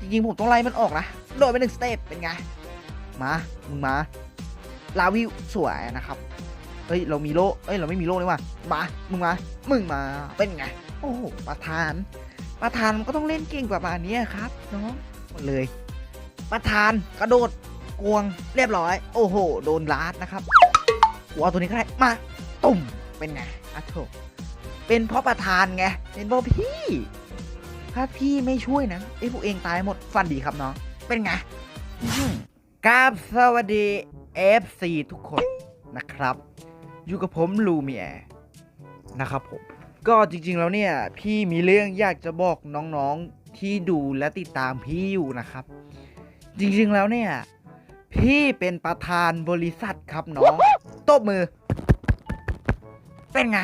จริงๆผมต้องไล่มันออกนะโดดไปหนึ่งสเต็ปเป็นไง มา มึงมา ลาวิวสวยนะครับเฮ้ย เรามีโล่เอ้ย เราไม่มีโล่เลยว่ะมา มึงมา มึงมา เป็นไง โอ้โห ประธาน ประธานมันก็ต้องเล่นเก่งประมาณนี้ครับน้องหมดเลย ประธานกระโดดกวงเรียบร้อย โอ้โห โดนลาดนะครับกูเอาตัวนี้ก็ได้ มา ตุ่ม เป็นไงอะโถเป็นเพราะประธานไง เป็นเพราะพี่ ถ้าพี่ไม่ช่วยนะไอ้พวกเองตายหมดฟันดีครับน้องเป็นไงกราบสวัสดี FC ทุกคนนะครับ อยู่กับผมลูเมียนะครับผม ก็จริงๆแล้วเนี่ย พี่มีเรื่องอยากจะบอกน้องๆที่ดูและติดตามพี่อยู่นะครับ จริงๆแล้วเนี่ย พี่เป็นประธานบริษัทครับน้องตบมือ เป็นไง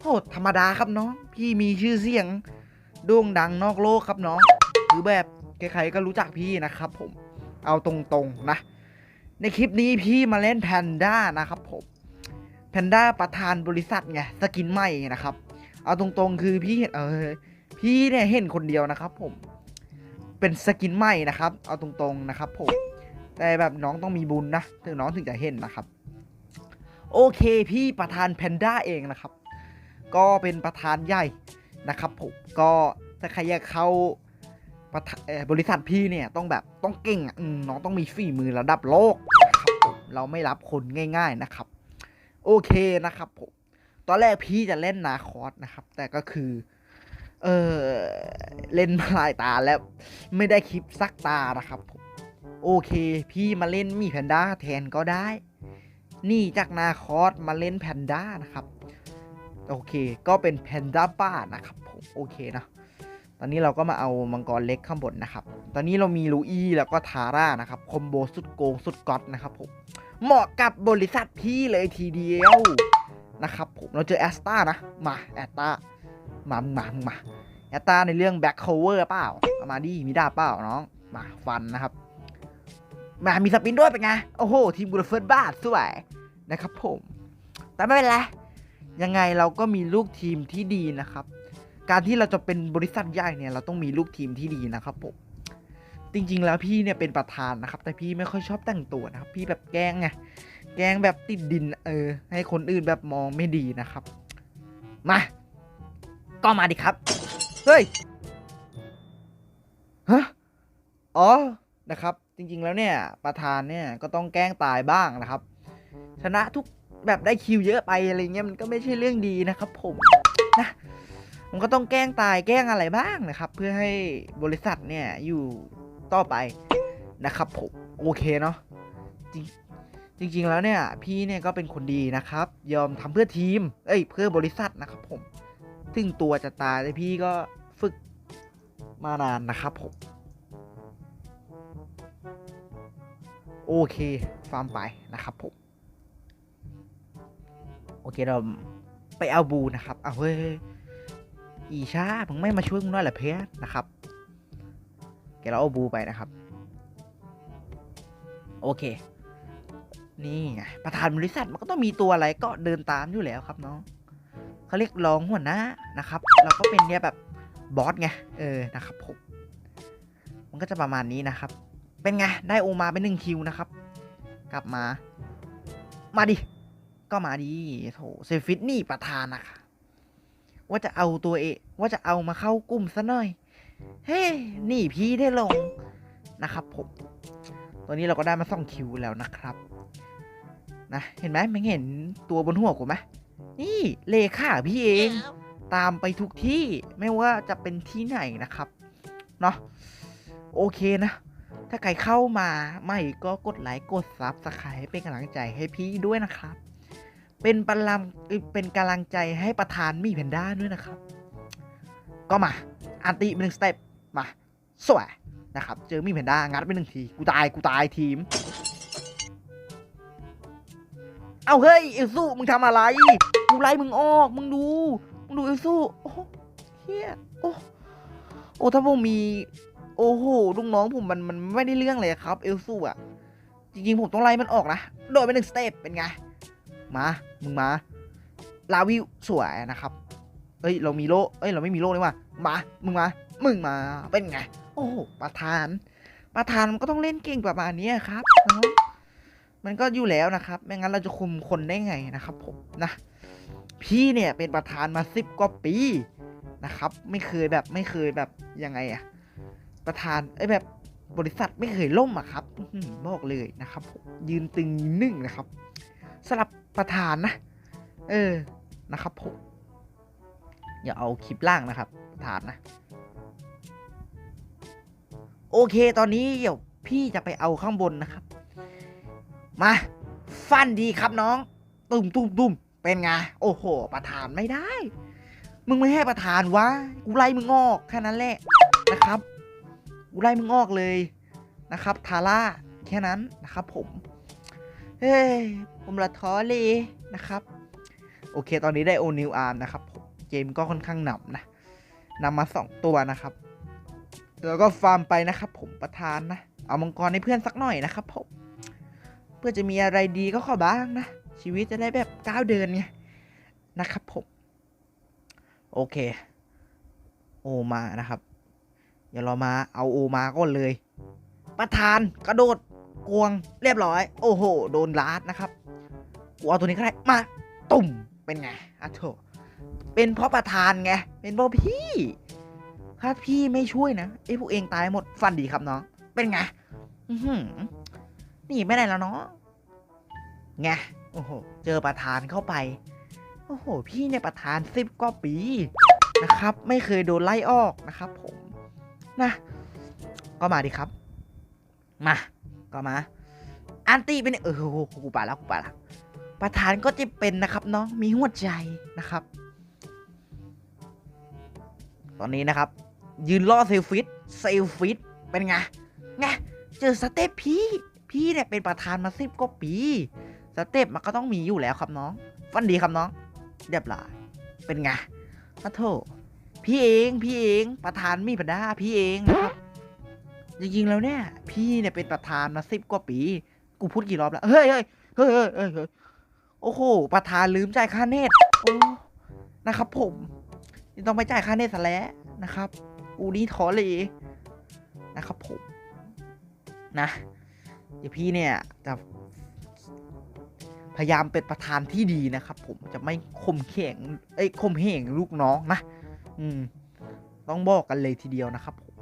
โหธรรมดาครับน้อง พี่มีชื่อเสียง โด่งดังนอกโลกครับน้องหรือแบบใครๆก็รู้จักพี่นะครับผมเอาตรงๆนะ ในคลิปนี้พี่มาเล่นแพนด้านะครับผมแพนด้าประธานบริษัทไงสกินใหม่นะครับ เอาตรงๆคือพี่เห็นเออพี่เนี่ยเห็นคนเดียวนะครับ ผม เป็นสกินใหม่นะครับ เอาตรงๆนะครับ ผม แต่แบบน้องต้องมีบุญนะถึงน้องถึงจะเห็นนะครับ โอเคพี่ประธานแพนด้าเองนะครับ ก็เป็นประธานใหญ่นะครับผมก็ ถ้าใครอยากเข้าบริษัทพี่เนี่ยต้องแบบต้องเก่งอะน้องต้องมีฝีมือระดับโลกเราไม่รับคนง่าย ๆนะครับ โอเคนะครับผมตอนแรกพี่จะเล่นนาคอสนะครับ แต่ก็คือ เออเล่นมาหลายตาแล้ว ไม่ได้คลิปสักตานะครับผมโอเค พี่มาเล่นมีแพนด้าแทนก็ได้ นี่จากนาคอสมาเล่นแพนด้านะครับ โอเค ก็เป็นแพนด้าบ้านะครับผมโอเคนะ ตอนนี้เราก็มาเอามังกรเล็กข้างบนนะครับ ตอนนี้เรามีลูอี้แล้วก็ทาร่านะครับ คอมโบสุดโกงสุดก๊อตนะครับผม เหมาะกับบริษัทพี่เลยทีเดียวนะครับผม เราเจอแอสตานะ มาแอสตามามึงมามาแอสตาในเรื่องแบ็คโคเวอร์เปล่าเอามาดิมีดาเปล่าน้อง มาฟันนะครับ มามีสปินด้วยเป็นไง โอ้โห ทีมกูเฟิร์สบ้าสวยนะครับผม แต่ไม่เป็นไร ยังไงเราก็มีลูกทีมที่ดีนะครับ การที่เราจะเป็นบริษัทใหญ่เนี่ยเราต้องมีลูกทีมที่ดีนะครับผมจริง ๆ แล้วพี่เนี่ยเป็นประธานนะครับ แต่พี่ไม่ค่อยชอบแต่งตัวนะครับ พี่แบบแกล้งไงแกล้งแบบติดดินเออ ให้คนอื่นแบบมองไม่ดีนะครับ มา ก็มาดิครับ เฮ้ยฮะอ๋อนะครับ จริง ๆ แล้วเนี่ย ประธานเนี่ยก็ต้องแกล้งตายบ้างนะครับ ชนะทุกแบบได้คิวเยอะไปอะไรเงี้ยมันก็ไม่ใช่เรื่องดีนะครับ ผมนะ มันก็ต้องแกล้งตายแกล้งอะไรบ้างนะครับ เพื่อให้บริษัทเนี่ยอยู่ต่อไปนะครับผมโอเคเนาะจริงจริงๆแล้วเนี่ย พี่เนี่ยก็เป็นคนดีนะครับ ยอมทำเพื่อทีม เอ้ย เพื่อบริษัทนะครับผมถึงตัวจะตายแต่พี่ก็ฝึกมานานนะครับผม โอเคฟาร์มไปนะครับผม โอเคเราไปเอาบูนะครับเอาเฮ้ย อีชามึงไม่มาช่วยมึงหน่อยหรอเพื่อนนะครับ แกเราเอาบูไปนะครับ โอเค นี่ไงประธานบริษัทมันก็ต้องมีตัวอะไรก็เดินตามอยู่แล้วครับน้องเขาเรียกรองหัวหน้านะครับ เราก็เป็นเนี่ยแบบบอสไง เออ นะครับผมมันก็จะประมาณนี้นะครับ เป็นไง ได้โอมาเป็นหนึ่งคิวนะครับ กลับมา มาดิ ก็มาดีโถเซฟิตนี่ประธานนะคะ ว่าจะเอาตัวเองว่าจะเอามาเข้ากลุ่มซะหน่อย เฮ้นี่พี่ได้ลงนะครับผมตัวนี้เราก็ได้มาส่องคิวแล้วนะครับ นะ เห็นไหมมันเห็นตัวบนหัวกูไหมนี่เลขาพี่เอง ตามไปทุกที่ไม่ว่าจะเป็นที่ไหนนะครับ เนาะโอเคนะ ถ้าใครเข้ามาไม่ก็กดไลค์กดซับสไครต์เป็นกำลังใจให้พี่ด้วยนะครับ เป็นพลังเป็นกำลังใจให้ประธานมีแพนด้าด้วยนะครับ ก็มาอันติเป็นหนึ่งสเต็ปมาสวยนะครับเจอมีแพนด้างัดไปหนึ่งทีกูตายกูตายทีม เอาเฮ้ยเอลซูมึงทำอะไรกูไล่มึงออกมึงดูมึงดูเอลซูโอ้เฮียโอ้โอ้ถ้าผมมี โอ้โหลูกน้องผมมันมันไม่ได้เรื่องเลยครับ เอลซูอะจริงๆผมต้องไล่มันออกนะโดดไปหนึ่งสเต็ปเป็นไง มา มึงมา ลาวิวสวยนะครับ เอ้ย เรามีโล่เอ้ย เราไม่มีโล่เลยว่ะมา มึงมา มึงมา เป็นไง โอ้โหประธาน ประธานมันก็ต้องเล่นเก่งประมาณนี้ครับ มันก็อยู่แล้วนะครับ ไม่งั้นเราจะคุมคนได้ไงนะครับ ผมนะ พี่เนี่ยเป็นประธานมาสิบกว่าปีนะครับ ไม่เคยแบบไม่เคยแบบยังไงอะประธานไอ้ยแบบบริษัทไม่เคยล่มอะครับอื้อหือบอกเลยนะครับผมยืนตึงหนึ่งนะครับสำหรับ ประธานนะ เออนะครับผมอย่าเอาคลิปล่างนะครับ ประธานนะ โอเคตอนนี้เดี๋ยวพี่จะไปเอาข้างบนนะครับ มาฟันดีครับน้อง ตุ้มตุ้มตุ้มเป็นไงโอ้โห ประธานไม่ได้ มึงไม่ให้ประธานวะกูไล่มึงออกแค่นั้นแหละนะครับกูไล่มึงออกเลยนะครับ ทาร่าแค่นั้นนะครับผม เฮ้ย ผมละท้อเลยนะครับ โอเค ตอนนี้ได้โอนิวอาร์มนะครับผมเกมก็ค่อนข้างหนำนะนำมาสองตัวนะครับ แล้วก็ฟาร์มไปนะครับ ผมประธานนะ เอามังกรให้เพื่อนสักหน่อยนะครับผมเพื่อจะมีอะไรดีก็ขอบ้างนะ ชีวิตจะได้แบบก้าวเดินไงนะครับผม โอเค โอมานะครับเดี๋ยวเรามาเอาโอมาก่อนเลย ประธานกระโดดกวงเรียบร้อย โอ้โห โดนลาดนะครับ กูเอาตัวนี้ก็ได้มาตุ่มเป็นไงอะโถเป็นเพราะประธานไงเป็นเพราะพี่ถ้าพี่ไม่ช่วยนะไอ้พวกเองตายหมดฟันดีครับน้องเป็นไงหือหนีไม่ได้แล้วเนาะไงโอ้โหเจอประธานเข้าไปโอ้โห พี่เนี่ยประธานสิบกว่าปีนะครับ ไม่เคยโดนไล่ออกนะครับ ผมนะ ก็มาดิครับ มา ก็มา อันตี้เป็นเออโอ้โหกูไปแล้วกูไปแล้ว ประธานก็จะเป็นนะครับน้องมีหัวใจนะครับ ตอนนี้นะครับ ยืนล่อเซลฟิตเซลฟิตเป็นไงไงเจอสเตปพี่พี่เนี่ยเป็นประธานมาสิบกว่าปีสเตปมันก็ต้องมีอยู่แล้วครับน้องฟันดีครับน้องเรียบร้อยเป็นไงพระโทพี่เองพี่เองประธานมีปัญหาพี่เองนะครับจริงๆแล้วเนี่ย พี่เนี่ยเป็นประธานมาสิบกว่าปี กูพูดกี่รอบแล้วเฮ้ยเฮ้ยเฮ้ยเฮ้ยเฮ้ย โอ้โห ประธานลืมจ่ายค่าเน็ตโอ้นะครับผมต้องไปจ่ายค่าเน็ตซะแล้วนะครับ อูนี่ถอเลยนะครับผม นะ เดี๋ยวพี่เนี่ยจะพยายามเป็นประธานที่ดีนะครับผมจะไม่ข่มเข่งเอ้ยข่มเหงลูกน้องนะ อืม ต้องบอกกันเลยทีเดียวนะครับผม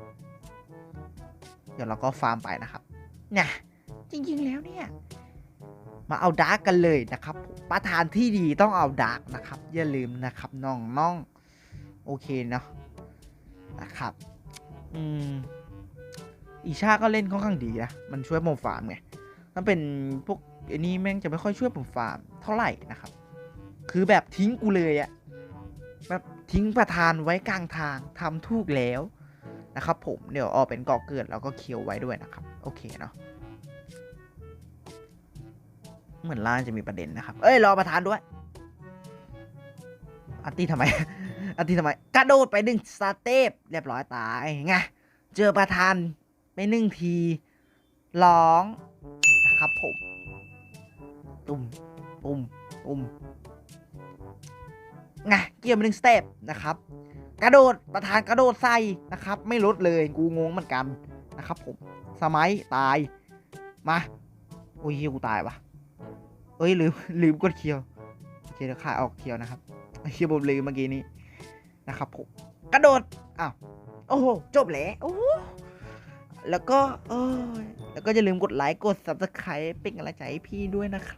เดี๋ยวเราก็ฟาร์มไปนะครับเนี่ยจริง ๆ แล้วเนี่ย มาเอาดาร์กกันเลยนะครับประธานที่ดีต้องเอาดาร์กนะครับ อย่าลืมนะครับน้องน้องโอเคเนาะนะครับอืมอีชาก็เล่นค่อนข้างดีนะ มันช่วยผมฟาร์มไงมันเป็นพวกไอ้นี่แม่งจะไม่ค่อยช่วยผมฟาร์มเท่าไหร่นะครับ คือแบบทิ้งกูเลยอะแบบทิ้งประธานไว้กลางทางทำถูกแล้วนะครับผมเดี๋ยวออกเป็นกอเกิดแล้วก็เคียวไว้ด้วยนะครับ โอเคเนาะ เหมือนล่างจะมีประเด็นนะครับ เอ้ยรอประธานด้วย อันตีทำไม อันตีทำไม กระโดดไปหนึ่งสเตปเรียบร้อยตายไงเจอประธานไปหนึ่งทีร้องนะครับผม ตุ่มตุ่มตุ่มไงเกี่ยวไปหนึ่งสเตปนะครับ กระโดดประธานกระโดดใส่นะครับ ไม่ลดเลยกูงงเหมือนกันนะครับผม สมัยตายมา โอ้ยเหี้ยกูตายวะ เอ้ยลืมลืมกดเคียวโอเคเดี๋ยวขาออกเคียวนะครับเคียวผมลืมเมื่อกี้นี้นะครับผมกระโดดอ้าวโอ้โหจบแล้วโอ้โหแล้วก็เออแล้วก็อย่าลืมกดไลค์กด subscribe เป็นกำลังใจให้พี่ด้วยนะครับ